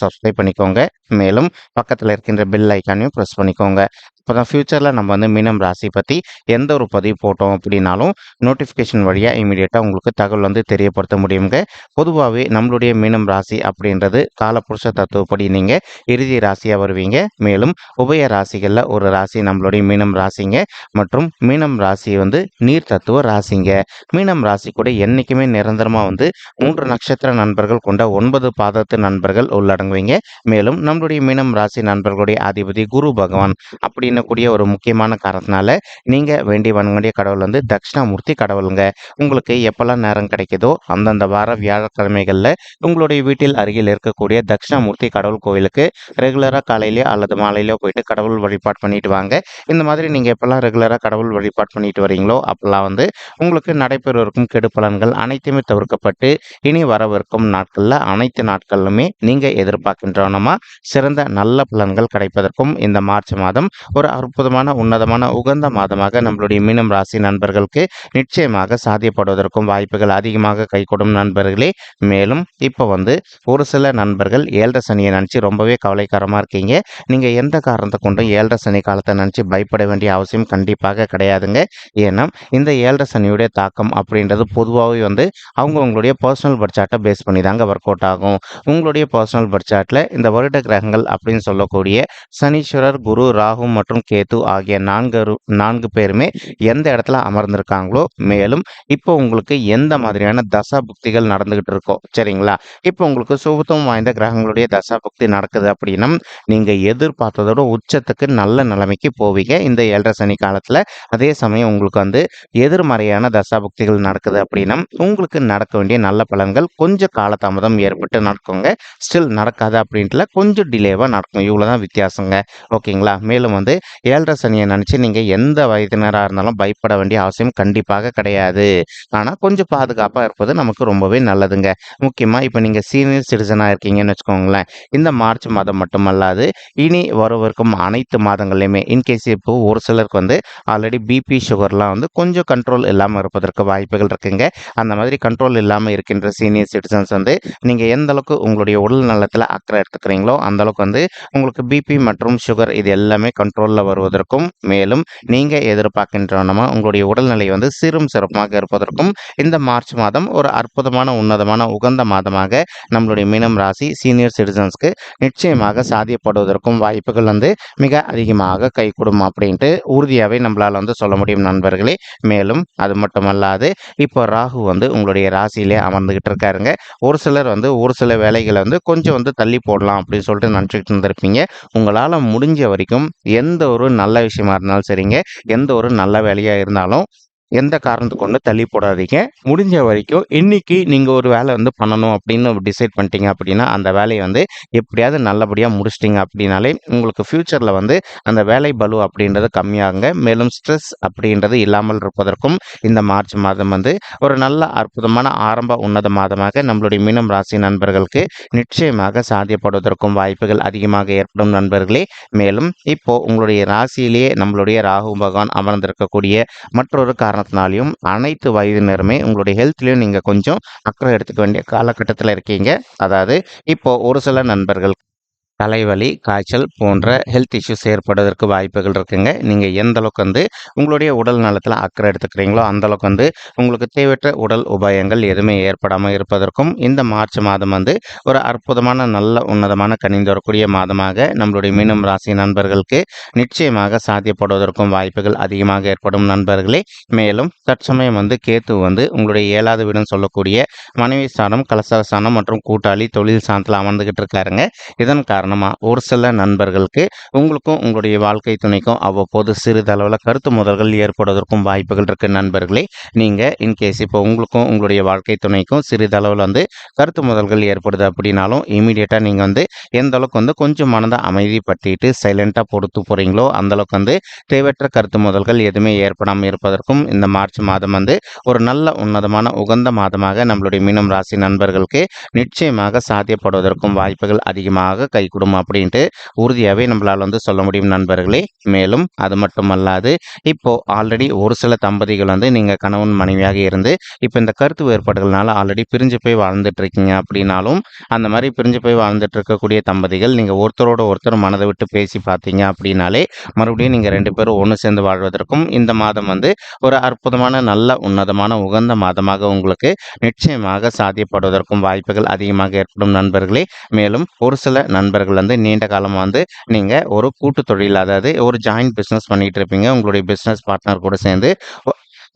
Subscribe பண்ணிக்கோங்க. மேலும் பக்கத்தில் இருக்கின்ற பெல் ஐக்கானையும் ப்ரெஸ் பண்ணிக்கோங்க. அப்போ தான் ஃப்யூச்சரில் நம்ம வந்து மீனம் ராசி பற்றி எந்த ஒரு பதிவு போட்டோம் அப்படின்னாலும் நோட்டிஃபிகேஷன் வழியாக இமீடியட்டாக உங்களுக்கு தகவல் வந்து தெரியப்படுத்த முடியுங்க. பொதுவாகவே நம்மளுடைய மீனம் ராசி அப்படின்றது காலப்புருஷ தத்துவப்படி நீங்கள் இறுதி ராசியாக வருவீங்க. மேலும் உபய ராசிகளில் ஒரு ராசி நம்மளுடைய மீனம் ராசிங்க மற்றும் மீனம் ராசி வந்து நீர் தத்துவ ராசிங்க. மீனம் ராசி கூட என்றைக்குமே நிரந்தரமாக வந்து மூன்று நட்சத்திர நண்பர்கள் கொண்ட ஒன்பது பாதத்து நண்பர்கள் உள்ளடங்குவீங்க. மேலும் நம்மளுடைய மீனம் ராசி நண்பர்களுடைய அதிபதி குரு பகவான் அப்படின்னு கூடிய ஒரு முக்கியமான காரணத்தினால நீங்கள் வேண்டி வணங்கக்கூடிய கடவுள் வந்து தட்சிணாமூர்த்தி கடவுளுங்க. உங்களுக்கு எப்போல்லாம் நேரம் கிடைக்குதோ அந்தந்த வார வியாழக்கிழமைகளில் உங்களுடைய வீட்டில் அருகில் இருக்கக்கூடிய தட்சிணாமூர்த்தி கடவுள் கோவிலுக்கு ரெகுலராக காலையிலேயோ அல்லது மாலையிலோ போயிட்டு கடவுள் வழிபாடு பண்ணிட்டு வாங்க. இந்த மாதிரி நீங்கள் எப்போல்லாம் ரெகுலராக கடவுள் வழிபாடு பண்ணிட்டு வரீங்களோ அப்போல்லாம் வந்து உங்களுக்கு நடைபெறவிருக்கும் கெடு பலன்கள் அனைத்துமே தவிர்க்கப்பட்டு இனி வரவிருக்கும் நாட்களில் அனைத்து நாட்களிலுமே நீங்கள் எதிர்பார்க்கின்றனமா சிறந்த நல்ல பலன்கள் கிடைப்பதற்கும் இந்த மார்ச் மாதம் ஒரு ஒரு அற்புதமான உன்னதமான உகந்த மாதமாக நம்மளுடைய மீனம் ராசி நண்பர்களுக்கு நிச்சயமாக சாத்தியப்படுவதற்கும் வாய்ப்புகள் அதிகமாக கைகூடும் நண்பர்களே. மேலும் இப்போ வந்து ஒரு சில நண்பர்கள் ஏழரை சனியை நினச்சி ரொம்பவே கவலைக்காரமாக இருக்கீங்க. நீங்கள் எந்த காரணத்தை கொண்டும் ஏழரை சனி காலத்தை நினச்சி பயப்பட வேண்டிய அவசியம் கண்டிப்பாக கிடையாதுங்க. ஏன்னா இந்த ஏழரை சனியுடைய தாக்கம் அப்படின்றது பொதுவாகவே வந்து அவங்க உங்களுடைய பர்சனல் பட்ஜெட்டை பேஸ் பண்ணி தாங்க ஒர்க் அவுட் ஆகும். உங்களுடைய பர்சனல் பட்ஜெட்டில் இந்த வருட கிரகங்கள் அப்படின்னு சொல்லக்கூடிய சனீஸ்வரர் குரு ராகு மற்றும் மற்றும் கேது ஆகிய நான்கு நான்கு பேருமே எந்த இடத்துல அமர்ந்திருக்காங்களோ மேலும் இப்போ உங்களுக்கு எந்த மாதிரியான தசா புக்திகள் நடந்துகிட்டு இருக்கோ சரிங்களா? இப்போ உங்களுக்கு சுபத்துவம் வாய்ந்த கிரகங்களுடைய தசா புக்தி நடக்குது அப்படின்னா நீங்க எதிர்பார்த்ததோட உச்சத்துக்கு நல்ல நிலைமைக்கு போவீங்க. இந்த ஏழரை சனி காலத்துல அதே சமயம் உங்களுக்கு வந்து எதிர்மறையான தசா புக்திகள் நடக்குது அப்படின்னா உங்களுக்கு நடக்க வேண்டிய நல்ல பலன்கள் கொஞ்சம் காலதாமதம் ஏற்பட்டு நடக்குங்க. ஸ்டில் நடக்காது அப்படின்ட்டுல கொஞ்சம் டிலேவாக நடக்கும். இவ்வளோதான் வித்தியாசங்க. ஓகேங்களா? மேலும் வந்து ஏழரை சனியை நினச்சி நீங்கள் எந்த வயதினராக இருந்தாலும் பயப்பட வேண்டிய அவசியம் கண்டிப்பாக கிடையாது. ஆனால் கொஞ்சம் பாதுகாப்பாக இருப்பது நமக்கு ரொம்பவே நல்லதுங்க. முக்கியமாக இப்போ நீங்கள் சீனியர் சிட்டிசனாக இருக்கீங்கன்னு வச்சுக்கோங்களேன். இந்த மார்ச் மாதம் மட்டுமல்லாது இனி வரவிருக்கும் அனைத்து மாதங்கள்லையுமே இன்கேஸ் இப்போ ஒரு சிலருக்கு வந்து ஆல்ரெடி பிபி சுகர்லாம் வந்து கொஞ்சம் கண்ட்ரோல் இல்லாமல் இருப்பதற்கு வாய்ப்புகள் இருக்குங்க. அந்த மாதிரி கண்ட்ரோல் இல்லாமல் இருக்கின்ற சீனியர் சிட்டிசன்ஸ் வந்து நீங்கள் எந்த அளவுக்கு உங்களுடைய உடல் நலத்தில் அக்கறை எடுத்துக்கிறீங்களோ அந்த அளவுக்கு வந்து உங்களுக்கு பிபி மற்றும் சுகர் இது எல்லாமே கண்ட்ரோல் கொள்ள வருவதற்கும் மேலும் நீங்கள் எதிர்பார்க்கின்றனமா உங்களுடைய உடல்நிலை வந்து சிறும் சிறப்பாக இருப்பதற்கும் இந்த மார்ச் மாதம் ஒரு அற்புதமான உன்னதமான உகந்த மாதமாக நம்மளுடைய மீனம் ராசி சீனியர் சிட்டிசன்ஸ்க்கு நிச்சயமாக சாதியப்படுவதற்கும் வாய்ப்புகள் வந்து மிக அதிகமாக கைகூடும் அப்படின்ட்டு உறுதியாகவே நம்மளால் வந்து சொல்ல முடியும் நண்பர்களே. மேலும் அது மட்டுமல்லாது இப்போ ராகு வந்து உங்களுடைய ராசியிலே அமர்ந்துகிட்டு இருக்காருங்க. ஒரு சிலர் வந்து ஒரு சில வேலைகளை வந்து கொஞ்சம் வந்து தள்ளி போடலாம் அப்படின்னு சொல்லிட்டு நினச்சிக்கிட்டு இருந்திருப்பீங்க. உங்களால் முடிஞ்ச வரைக்கும் எந்த ஒரு நல்ல விஷயமா இருந்தாலும் சரிங்க. எந்த ஒரு நல்ல வேலையாக இருந்தாலும் எந்த காரணத்துக்கு கொண்டு தள்ளி போடாதீங்க. முடிஞ்ச வரைக்கும் இன்னைக்கு நீங்கள் ஒரு வேலை வந்து பண்ணணும் அப்படின்னு டிசைட் பண்ணிட்டீங்க அப்படின்னா அந்த வேலையை வந்து எப்படியாவது நல்லபடியாக முடிச்சிட்டிங்க அப்படின்னாலே உங்களுக்கு ஃப்யூச்சரில் வந்து அந்த வேலை பலு அப்படின்றது கம்மியாகுங்க. மேலும் ஸ்ட்ரெஸ் அப்படின்றது இல்லாமல் இருப்பதற்கும் இந்த மார்ச் மாதம் வந்து ஒரு நல்ல அற்புதமான ஆரம்ப உன்னத மாதமாக நம்மளுடைய மீனம் ராசி நண்பர்களுக்கு நிச்சயமாக சாத்தியப்படுவதற்கும் வாய்ப்புகள் அதிகமாக ஏற்படும் நண்பர்களே. மேலும் இப்போ உங்களுடைய ராசியிலேயே நம்மளுடைய ராகு பகவான் அமர்ந்திருக்கக்கூடிய மற்றொரு காரணம் காரணத்தினாலையும் அனைத்து வயதினருமே உங்களுடைய ஹெல்த்லையும் நீங்கள் கொஞ்சம் அக்கறை எடுத்துக்க வேண்டிய காலகட்டத்தில் இருக்கீங்க. அதாவது இப்போ ஒரு சில நண்பர்கள் தலைவலி காய்ச்சல் போன்ற ஹெல்த் இஷ்யூஸ் ஏற்படுவதற்கு வாய்ப்புகள் இருக்குங்க. நீங்கள் எந்த அளவுக்கு வந்து உங்களுடைய உடல் நலத்தில் அக்கறை எடுத்துக்கிறீங்களோ அந்த அளவுக்கு வந்து உங்களுக்கு தேவையற்ற உடல் உபாயங்கள் எதுவுமே ஏற்படாமல் இருப்பதற்கும் இந்த மார்ச் மாதம் வந்து ஒரு அற்புதமான நல்ல உன்னதமான கனிந்து வரக்கூடிய மாதமாக நம்மளுடைய மீனம் ராசி நண்பர்களுக்கு நிச்சயமாக சாத்தியப்படுவதற்கும் வாய்ப்புகள் அதிகமாக ஏற்படும் நண்பர்களே. மேலும் தற்சமயம் வந்து கேத்து வந்து உங்களுடைய ஏழாவது வீடுன்னு சொல்லக்கூடிய மனைவி ஸ்தானம் கலச ஸ்தானம் மற்றும் கூட்டாளி தொழில் ஸ்தானத்தில் அமர்ந்துகிட்டு இருக்காருங்க. இதன் காரணம் காரணமாக ஒரு சில நண்பர்களுக்கு உங்களுக்கும் உங்களுடைய வாழ்க்கை துணைக்கும் அவ்வப்போது சிறிதளவில் கருத்து முதல்கள் ஏற்படுவதற்கும் வாய்ப்புகள் இருக்குது நண்பர்களே நீங்கள் இன்கேஸ் இப்போ உங்களுக்கும் உங்களுடைய வாழ்க்கை துணைக்கும் சிறிதளவில் வந்து கருத்து முதல்கள் ஏற்படுது அப்படின்னாலும் இமீடியட்டாக நீங்கள் வந்து எந்த அளவுக்கு வந்து கொஞ்சம் மனதை அமைதிப்படுத்திட்டு சைலண்ட்டாக பொறுத்து போகிறீங்களோ அந்தளவுக்கு வந்து தேவையற்ற கருத்து முதல்கள் எதுவுமே ஏற்படாமல் இருப்பதற்கும் இந்த மார்ச் மாதம் வந்து ஒரு நல்ல உன்னதமான உகந்த மாதமாக நம்மளுடைய மீனம் ராசி நண்பர்களுக்கு நிச்சயமாக சாத்தியப்படுவதற்கும் வாய்ப்புகள் அதிகமாக கைகூடும் அப்படின்ட்டு உறுதியாகவே நம்மளால் வந்து சொல்ல முடியும் நண்பர்களே. மேலும் அது மட்டுமல்லாது இப்போ ஆல்ரெடி ஒரு சில தம்பதிகள் வந்து நீங்கள் கணவன் மனைவியாக இருந்து இப்போ இந்த கருத்து வேறுபாடுகள்னால ஆல்ரெடி பிரிஞ்சு போய் வாழ்ந்துட்டு இருக்கீங்க அப்படின்னாலும் அந்த மாதிரி பிரிஞ்சு போய் வாழ்ந்துட்டு இருக்கக்கூடிய தம்பதிகள் நீங்கள் ஒருத்தரோட ஒருத்தர் மனதை விட்டு பேசி பார்த்தீங்க அப்படின்னாலே மறுபடியும் நீங்கள் ரெண்டு பேரும் ஒன்று சேர்ந்து வாழ்வதற்கும் இந்த மாதம் வந்து ஒரு அற்புதமான நல்ல உன்னதமான உகந்த மாதமாக உங்களுக்கு நிச்சயமாக சாத்தியப்படுவதற்கும் வாய்ப்புகள் அதிகமாக ஏற்படும் நண்பர்களே. மேலும் ஒரு சில நண்பர்கள் வந்து நீண்ட காலமாக வந்து நீங்கள் ஒரு கூட்டு தொழில் அதாவது ஒரு ஜாயிண்ட் பிஸ்னஸ் பண்ணிட்டு இருப்பீங்க. உங்களுடைய பிஸ்னஸ் பார்ட்னர் கூட சேர்ந்து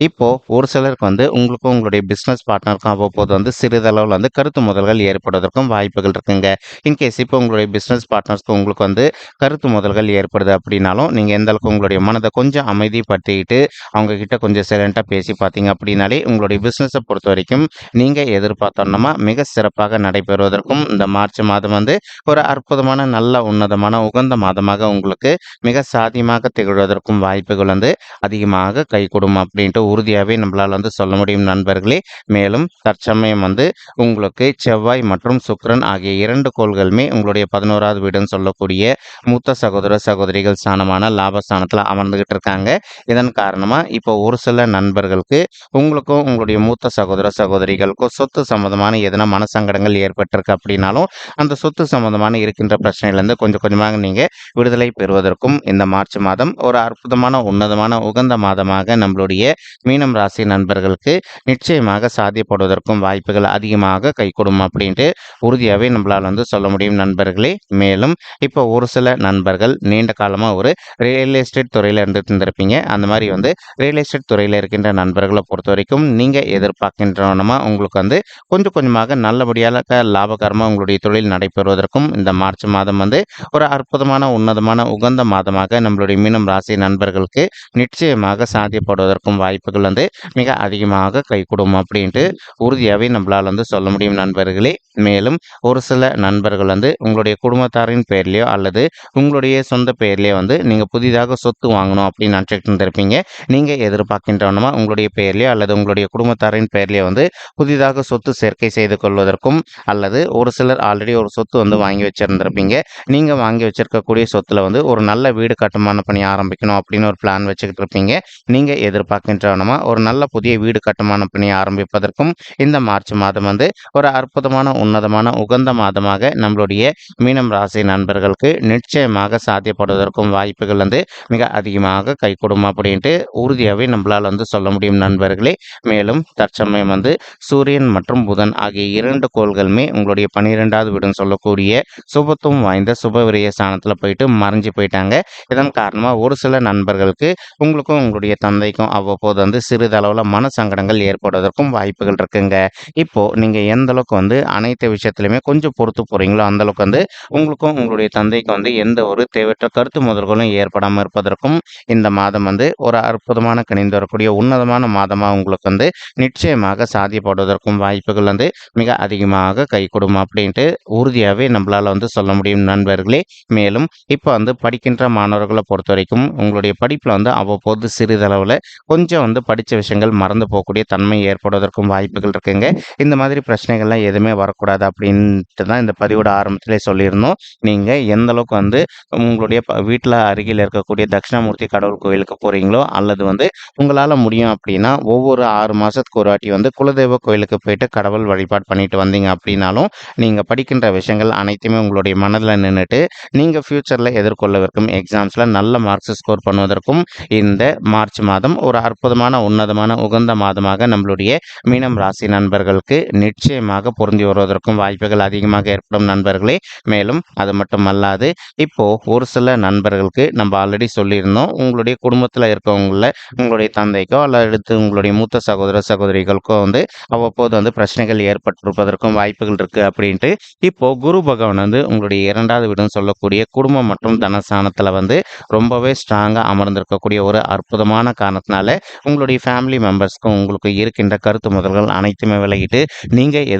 இப்போது ஒரு சிலருக்கு வந்து உங்களுக்கும் உங்களுடைய பிஸ்னஸ் பார்ட்னருக்கும் அவ்வப்போது வந்து சிறிதளவில் வந்து கருத்து முதல்கள் ஏற்படுவதற்கும் வாய்ப்புகள் இருக்குங்க. இன்கேஸ் இப்போ உங்களுடைய பிஸ்னஸ் பார்ட்னர்ஸ்க்கு உங்களுக்கு வந்து கருத்து முதல்கள் ஏற்படுது அப்படின்னாலும் நீங்கள் எந்த அளவுக்கு உங்களுடைய மனதை கொஞ்சம் அமைதிப்படுத்திக்கிட்டு அவங்கக்கிட்ட கொஞ்சம் சைலண்ட்டாக பேசி பார்த்தீங்க அப்படின்னாலே உங்களுடைய பிஸ்னஸை பொறுத்த வரைக்கும் நீங்கள் எதிர்பார்த்தோன்னா மிக சிறப்பாக நடைபெறுவதற்கும் இந்த மார்ச் மாதம் வந்து ஒரு அற்புதமான நல்ல உன்னதமான உகந்த மாதமாக உங்களுக்கு மிக சாதியமாக திகழ்வதற்கும் வாய்ப்புகள் வந்து அதிகமாக கைகூடும் அப்படின்ட்டு உறுதியாகவே நம்மளால் வந்து சொல்ல முடியும் நண்பர்களே. மேலும் தற்சமயம் வந்து உங்களுக்கு செவ்வாய் மற்றும் சுக்கரன் ஆகிய இரண்டு கோள்களுமே உங்களுடைய பதினோராவது வீடுன்னு சொல்லக்கூடிய மூத்த சகோதர சகோதரிகள் ஸ்தானமான லாபஸ்தானத்தில் அமர்ந்துகிட்டு இருக்காங்க. இதன் காரணமாக இப்போ ஒரு சில நண்பர்களுக்கு உங்களுக்கும் உங்களுடைய மூத்த சகோதர சகோதரிகளுக்கும் சொத்து சம்மந்தமான எதனா மனசங்கடங்கள் ஏற்பட்டிருக்கு அப்படின்னாலும் அந்த சொத்து சம்மந்தமான இருக்கின்ற பிரச்சனையிலேருந்து கொஞ்சம் கொஞ்சமாக நீங்கள் விடுதலை பெறுவதற்கும் இந்த மார்ச் மாதம் ஒரு அற்புதமான உன்னதமான உகந்த மாதமாக நம்மளுடைய மீனம் ராசி நண்பர்களுக்கு நிச்சயமாக சாத்தியப்படுவதற்கும் வாய்ப்புகள் அதிகமாக கைகூடும் அப்படின்ட்டு உறுதியாகவே நம்மளால் வந்து சொல்ல முடியும் நண்பர்களே. மேலும் இப்போ ஒரு சில நண்பர்கள் நீண்ட காலமாக ஒரு ரியல் எஸ்டேட் துறையில் இருந்துட்டு இருந்திருப்பீங்க. அந்த மாதிரி வந்து ரியல் எஸ்டேட் துறையில் இருக்கின்ற நண்பர்களை பொறுத்த வரைக்கும் நீங்கள் எதிர்பார்க்கின்றவனமா உங்களுக்கு வந்து கொஞ்சம் கொஞ்சமாக நல்லபடியாக லாபகரமாக உங்களுடைய தொழில் நடைபெறுவதற்கும் இந்த மார்ச் மாதம் வந்து ஒரு அற்புதமான உன்னதமான உகந்த மாதமாக நம்மளுடைய மீனம் ராசி நண்பர்களுக்கு நிச்சயமாக சாத்தியப்படுவதற்கும் வாய்ப்புகள் வந்து மிக அதிகமாக கைகூடும் அப்படின்ட்டு உறுதியாகவே நம்மளால் வந்து சொல்ல முடியும் நண்பர்களே. மேலும் ஒரு சில நண்பர்கள் வந்து உங்களுடைய குடும்பத்தாரின் பேர்லேயோ அல்லது உங்களுடைய சொந்த பேர்லேயோ வந்து நீங்கள் புதிதாக சொத்து வாங்கணும் அப்படின்னு நினச்சிட்டு இருந்திருப்பீங்க. நீங்கள் எதிர்பார்க்கின்றவனமா உங்களுடைய பேர்லேயோ அல்லது உங்களுடைய குடும்பத்தாரின் பேர்லேயோ வந்து புதிதாக சொத்து சேர்க்கை செய்து கொள்வதற்கும் அல்லது ஒரு சிலர் ஆல்ரெடி ஒரு சொத்து வந்து வாங்கி வச்சுருந்துருப்பீங்க. நீங்கள் வாங்கி வச்சிருக்கக்கூடிய சொத்துல வந்து ஒரு நல்ல வீடு கட்டுமான பணி ஆரம்பிக்கணும் அப்படின்னு ஒரு பிளான் வச்சுக்கிட்டு இருப்பீங்க. நீங்கள் எதிர்பார்க்கின்றவனமா ஒரு நல்ல புதிய வீடு கட்டுமான பணி ஆரம்பிப்பதற்கும் இந்த மார்ச் மாதம் வந்து ஒரு அற்புதமான உன்னதமான உகந்த மாதமாக நம்மளுடைய மீனம் ராசி நண்பர்களுக்கு நிச்சயமாக சாத்தியப்படுவதற்கும் வாய்ப்புகள் வந்து மிக அதிகமாக கைகூடும் அப்படின்ட்டு உறுதியாகவே நம்மளால் வந்து சொல்ல முடியும் நண்பர்களே. மேலும் தற்சமயம் வந்து சூரியன் மற்றும் புதன் ஆகிய இரண்டு கோள்களுமே உங்களுடைய பன்னிரெண்டாவது வீடுன்னு சொல்லக்கூடிய சுபத்துவம் வாய்ந்த சுபவிரிய ஸ்தானத்தில் போயிட்டு மறைஞ்சு போயிட்டாங்க. இதன் காரணமாக ஒரு சில நண்பர்களுக்கு உங்களுக்கும் உங்களுடைய தந்தைக்கும் அவ்வப்போது வந்து சிறிதளவில் மன சங்கடங்கள் ஏற்படுவதற்கும் வாய்ப்புகள் இருக்குங்க. இப்போ நீங்கள் எந்த அளவுக்கு வந்து அனைத்து விஷயத்துலையுமே கொஞ்சம் பொறுத்து போகிறீங்களோ அந்தளவுக்கு வந்து உங்களுக்கும் உங்களுடைய தந்தைக்கும் வந்து எந்த ஒரு தேவையற்ற கருத்து முதல்களும் ஏற்படாமல் இருப்பதற்கும் இந்த மாதம் வந்து ஒரு அற்புதமான கணிந்து வரக்கூடிய உன்னதமான மாதமாக உங்களுக்கு வந்து நிச்சயமாக சாதியப்படுவதற்கும் வாய்ப்புகள் வந்து மிக அதிகமாக கைகூடும் அப்படின்ட்டு உறுதியாகவே நம்மளால் வந்து சொல்ல முடியும் நண்பர்களே. மேலும் இப்போ வந்து படிக்கின்ற மாணவர்களை பொறுத்த வரைக்கும் உங்களுடைய படிப்பில் வந்து அவ்வப்போது சிறிதளவில் கொஞ்சம் வந்து படித்த விஷயங்கள் மறந்து போகக்கூடிய தன்மை ஏற்படுவதற்கும் வாய்ப்புகள் இருக்குங்க. இந்த மாதிரி பிரச்சனைகள்லாம் எதுவுமே வரக்கூடாது. அப்படின்ட்டு தான் இந்த பதிவோட ஆரம்பத்திலே சொல்லியிருந்தோம். நீங்கள் எந்த அளவுக்கு வந்து உங்களுடைய வீட்டில் அருகில் இருக்கக்கூடிய தட்சிணாமூர்த்தி கடவுள் கோயிலுக்கு போகிறீங்களோ அல்லது வந்து உங்களால் முடியும் அப்படின்னா ஒவ்வொரு ஆறு மாதத்துக்கு ஒரு வாட்டி வந்து குலதெய்வ கோயிலுக்கு போயிட்டு கடவுள் வழிபாடு பண்ணிட்டு வந்தீங்க அப்படின்னாலும் நீங்கள் படிக்கின்ற விஷயங்கள் அனைத்துமே உங்களுடைய மனதில் நின்றுட்டு நீங்கள் ஃப்யூச்சரில் எதிர்கொள்ளவிருக்கும் எக்ஸாம்ஸில் நல்ல மார்க்ஸ் ஸ்கோர் பண்ணுவதற்கும் இந்த மார்ச் மாதம் ஒரு அற்புதமான உன்னதமான உகந்த மாதமாக நம்மளுடைய மீனம் ராசி நண்பர்களுக்கு நிச்சயமாக பொருந்தி வருவதற்கு செய்யப்படுவதற்கும் வாய்ப்புகள் அதிகமாக ஏற்படும் நண்பர்களே. மேலும் அது மட்டும் அல்லாது இப்போது ஒரு சில நண்பர்களுக்கு நம்ம ஆல்ரெடி சொல்லியிருந்தோம் உங்களுடைய குடும்பத்தில் இருக்கவங்கள உங்களுடைய தந்தைக்கோ அல்லது உங்களுடைய மூத்த சகோதர சகோதரிகளுக்கோ வந்து அவ்வப்போது வந்து பிரச்சனைகள் ஏற்பட்டிருப்பதற்கும் வாய்ப்புகள் இருக்குது அப்படின்ட்டு இப்போது குரு பகவான் வந்து உங்களுடைய இரண்டாவது வீடுன்னு சொல்லக்கூடிய குடும்பம் மற்றும் தனஸ்தானத்தில் வந்து ரொம்பவே ஸ்ட்ராங்காக அமர்ந்திருக்கக்கூடிய ஒரு அற்புதமான காரணத்தினால உங்களுடைய ஃபேமிலி மெம்பர்ஸ்க்கும் உங்களுக்கு இருக்கின்ற கருத்து முதல்கள் அனைத்துமே விலகிட்டு நீங்கள்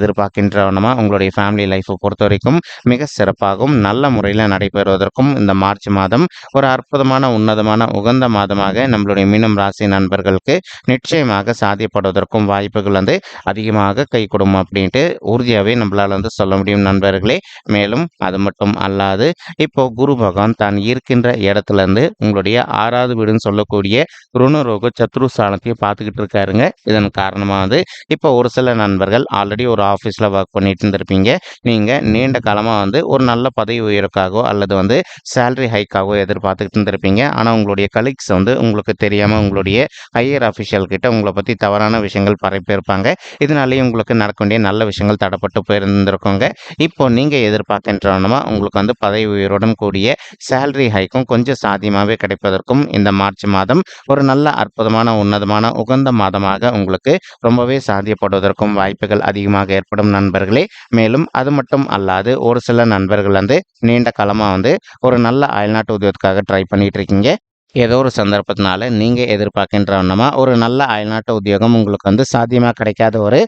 எதிர்பார்க்கின்றவனமா உங்களுடைய ஃபேமிலி லைஃப்பை பொறுத்த வரைக்கும் மிக சிறப்பாகவும் நல்ல முறையில் நடைபெறுவதற்கும் இந்த மார்ச் மாதம் ஒரு அற்புதமான உன்னதமான உகந்த மாதமாக நம்மளுடைய மீனம் ராசி நண்பர்களுக்கு நிச்சயமாக சாத்தியப்படுவதற்கும் வாய்ப்புகள் வந்து அதிகமாக கை கொடுக்கும் அப்படின்ட்டு உறுதியாகவே நம்மளால் வந்து சொல்ல முடியும் நண்பர்களே. மேலும் அது மட்டும் அல்லாது இப்போ குரு பகவான் தான் இருக்கின்ற இடத்துல இருந்து உங்களுடைய ஆறாவது வீடுன்னு சொல்லக்கூடிய ருணரோக சத்ரு ஸ்தானத்தையும் பார்த்துக்கிட்டு இருக்காருங்க. இதன் காரணமாக வந்து இப்போ ஒரு சில நண்பர்கள் ஆல்ரெடி ஒரு ஆஃபீஸில் ஒர்க் பண்ணிட்டு வைத்திருந்திருப்பீங்க நீங்கள் நீண்ட காலமாக வந்து ஒரு நல்ல பதவி உயர்வுக்காகவோ அல்லது வந்து சேலரி ஹைக்காகவோ எதிர்பார்த்துக்கிட்டு இருந்திருப்பீங்க. ஆனால் உங்களுடைய கலீக்ஸ் வந்து உங்களுக்கு தெரியாமல் உங்களுடைய ஹையர் அஃபிஷியல் கிட்ட உங்களை பற்றி தவறான விஷயங்கள் பரப்பியிருப்பாங்க இதனாலேயே உங்களுக்கு நடக்க வேண்டிய நல்ல விஷயங்கள் தடப்பட்டு போயிருந்திருக்கோங்க. இப்போ நீங்கள் எதிர்பார்க்கின்றனமா உங்களுக்கு வந்து பதவி உயர்வுடன் கூடிய சேலரி ஹைக்கும் கொஞ்சம் சாத்தியமாகவே கிடைப்பதற்கும் இந்த மார்ச் மாதம் ஒரு நல்ல அற்புதமான உன்னதமான உகந்த மாதமாக உங்களுக்கு ரொம்பவே சாத்தியப்படுவதற்கும் வாய்ப்புகள் அதிகமாக ஏற்படும் நண்பர்கள். மேலும் அது மட்டும் அல்லாது ஒரு சில நண்பர்கள் வந்து நீண்ட காலமாக வந்து ஒரு நல்ல அயல்நாட்டு உத்தியோகத்துக்காக ட்ரை பண்ணிட்டு இருக்கீங்க ஏதோ ஒரு சந்தர்ப்பத்தினால நீங்கள் எதிர்பார்க்கின்றவனமா ஒரு நல்ல அயல்நாட்டு உத்தியோகம் உங்களுக்கு வந்து சாத்தியமாக கிடைக்காத ஒரு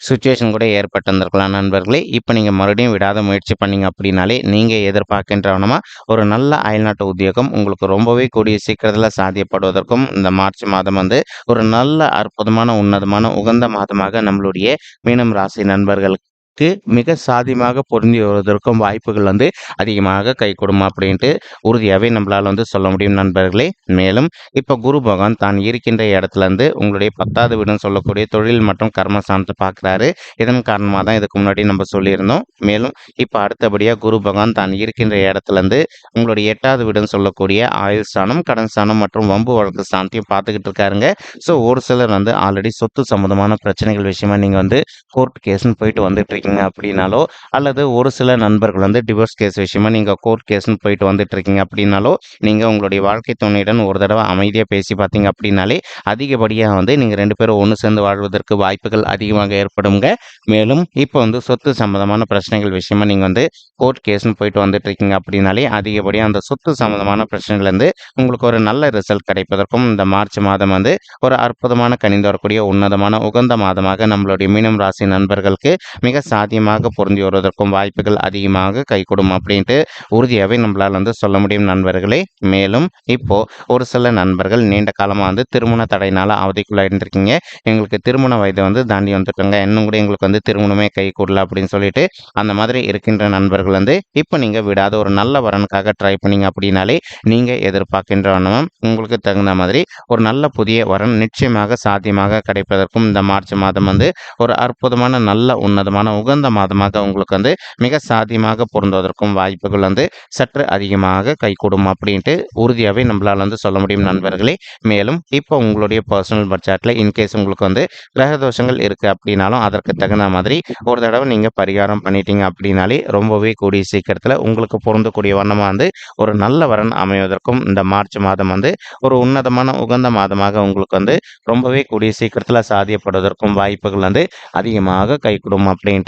சுச்சுவேஷன் கூட ஏற்பட்டிருந்திருக்கலாம் நண்பர்களே. இப்போ நீங்கள் மறுபடியும் விடாத முயற்சி பண்ணீங்க அப்படின்னாலே நீங்கள் எதிர்பார்க்கின்றவனமா ஒரு நல்ல அயல்நாட்டு உத்தியோகம் உங்களுக்கு ரொம்பவே கூடிய சீக்கிரத்தில் சாத்தியப்படுவதற்கும் இந்த மார்ச் மாதம் வந்து ஒரு நல்ல அற்புதமான உன்னதமான உகந்த மாதமாக நம்மளுடைய மீனம் ராசி நண்பர்களுக்கு மிக சாதியமாக பொருந்தி வருவதற்கும் வாய்ப்புகள் வந்து அதிகமாக கை கொடுமா அப்படின்ட்டு உறுதியாகவே நம்மளால் வந்து சொல்ல முடியும் நண்பர்களே. மேலும் இப்போ குரு பகவான் தான் இருக்கின்ற இடத்துலேருந்து உங்களுடைய பத்தாவது வீடுன்னு சொல்லக்கூடிய தொழில் மற்றும் கர்மஸ்தானத்தை பார்க்குறாரு இதன் காரணமாக தான் இதுக்கு முன்னாடி நம்ம சொல்லியிருந்தோம். மேலும் இப்போ அடுத்தபடியாக குரு பகவான் தான் இருக்கின்ற இடத்துல இருந்து உங்களுடைய எட்டாவது வீடுன்னு சொல்லக்கூடிய ஆயுள் ஸ்தானம் கடன் ஸ்தானம் மற்றும் வம்பு வழக்கு ஸ்தானத்தையும் பார்த்துக்கிட்டு இருக்காருங்க. ஸோ ஒரு சிலர் வந்து ஆல்ரெடி சொத்து சம்மந்தமான பிரச்சனைகள் விஷயமா நீங்கள் வந்து கோர்ட் கேஸ்ன்னு போயிட்டு வந்துட்டு இருக்கீங்க. அப்படின்னாலோ அல்லது ஒரு சில நண்பர்கள் வந்து டிவோர்ஸ் கேஸ் விஷயமா நீங்கள் கோர்ட் கேஸ்ன்னு போயிட்டு வந்துட்டு இருக்கீங்க அப்படின்னாலோ நீங்கள் உங்களுடைய வாழ்க்கை துணையுடன் ஒரு தடவை அமைதியாக பேசி பார்த்தீங்க அப்படின்னாலே அதிகப்படியாக வந்து நீங்கள் ரெண்டு பேரும் ஒன்று சேர்ந்து வாழ்வதற்கு வாய்ப்புகள் அதிகமாக ஏற்படுங்க. மேலும் இப்போ வந்து சொத்து சம்மந்தமான பிரச்சனைகள் விஷயமா நீங்கள் வந்து கோர்ட் கேஸ்னு போயிட்டு வந்துட்டு இருக்கீங்க அப்படின்னாலே அதிகப்படியாக அந்த சொத்து சம்மந்தமான பிரச்சனைகள்லேருந்து உங்களுக்கு ஒரு நல்ல ரிசல்ட் கிடைப்பதற்கும் இந்த மார்ச் மாதம் வந்து ஒரு அற்புதமான கணிந்து வரக்கூடிய உன்னதமான உகந்த மாதமாக நம்மளுடைய மீனம் ராசி நண்பர்களுக்கு மிக சாத்தியமாக பொருந்தி வருவதற்கும் வாய்ப்புகள் அதிகமாக கைகூடும் அப்படின்ட்டு உறுதியாகவே நம்மளால் வந்து சொல்ல முடியும் நண்பர்களே. மேலும் இப்போது ஒரு சில நண்பர்கள் நீண்ட காலமாக வந்து திருமண தடையினால் அவதிக்குள்ளே இருந்திருக்கீங்க. எங்களுக்கு திருமண வயது வந்து தாண்டி வந்துருக்காங்க. இன்னும் கூட எங்களுக்கு வந்து திருமணமே கை கூடல அப்படின்னு சொல்லிட்டு அந்த மாதிரி இருக்கின்ற நண்பர்கள் வந்து இப்போ நீங்கள் விடாத ஒரு நல்ல வரனுக்காக ட்ரை பண்ணீங்க அப்படின்னாலே நீங்கள் எதிர்பார்க்கின்ற வண்ணம் உங்களுக்கு தகுந்த மாதிரி ஒரு நல்ல புதிய வரன் நிச்சயமாக சாத்தியமாக கிடைப்பதற்கும் இந்த மார்ச் மாதம் வந்து ஒரு அற்புதமான நல்ல உன்னதமான உகந்த மாதமாக உங்களுக்கு வந்து மிக சாத்தியமாக பொருந்துவதற்கும் வாய்ப்புகள் வந்து சற்று அதிகமாக கைகூடும் அப்படின்ட்டு உறுதியாகவே நம்மளால் வந்து சொல்ல முடியும் நண்பர்களே. மேலும் இப்போ உங்களுடைய பர்சனல் பட்ஜெட்டில் இன்கேஸ் உங்களுக்கு வந்து கிரக தோஷங்கள் இருக்குது அப்படின்னாலும் அதற்கு தகுந்த மாதிரி ஒரு தடவை நீங்கள் பரிகாரம் பண்ணிட்டீங்க அப்படின்னாலே ரொம்பவே கூடிய சீக்கிரத்தில் உங்களுக்கு பொருந்தக்கூடிய வண்ணமாக வந்து ஒரு நல்ல வரன் அமைவதற்கும் இந்த மார்ச் மாதம் வந்து ஒரு உன்னதமான உகந்த மாதமாக உங்களுக்கு வந்து ரொம்பவே கூடிய சீக்கிரத்தில் சாதியப்படுவதற்கும் வாய்ப்புகள் வந்து அதிகமாக கைகூடும் அப்படின்ட்டு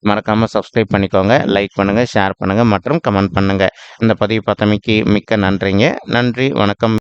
மறக்காமல் சப்ஸ்கிரைப் பண்ணிக்கோங்க லைக் பண்ணுங்கள் ஷேர் பண்ணுங்கள் மற்றும் கமெண்ட் பண்ணுங்கள் இந்த பதிவு பார்த்தமைக்கு மிக்க நன்றிங்க. நன்றி வணக்கம்.